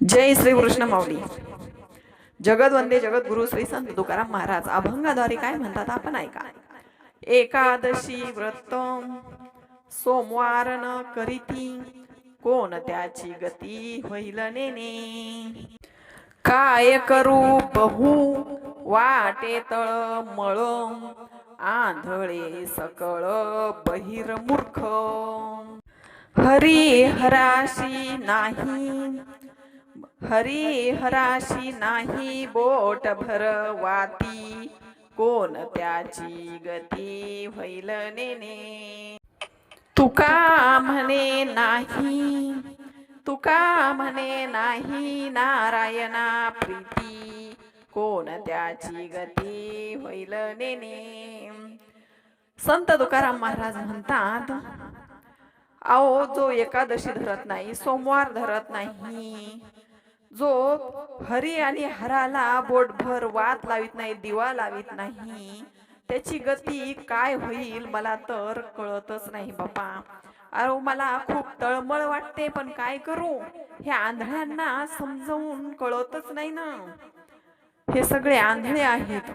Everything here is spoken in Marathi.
जय श्री कृष्ण माऊली जगदवंदे जगद्गुरु श्री संत तुकाराम महाराज. अभंगाद्वारे काय म्हणतात आपण ऐका. एकादशी व्रत सोमवार न करीती कोण त्याची गती होईल नेने? काय करू बहु वाटे तळ मळ आंधळे सकळ बहिर मूर्ख? हरी हराशी नाही हरी हराशी नाही बोट भरवाती. कोण त्याची गती होईल नेने? तुका म्हणे नाही. तुका म्हणे नाही नारायणा प्रीती. कोण त्याची गती होईल नेने? संत तुकाराम महाराज म्हणतात अहो जो एकादशी धरत नाही सोमवार धरत नाही जो हरी आणि हराला बोटभर वात लावित नाही दिवा लावित नाही त्याची गती काय होईल मला तर कळतच नाही बापा. अरे मला खूप तळमळ वाटते पण काय करू? हे आंधळ्यांना समजावून कळतच नाही ना. हे सगळे आंधळे आहेत.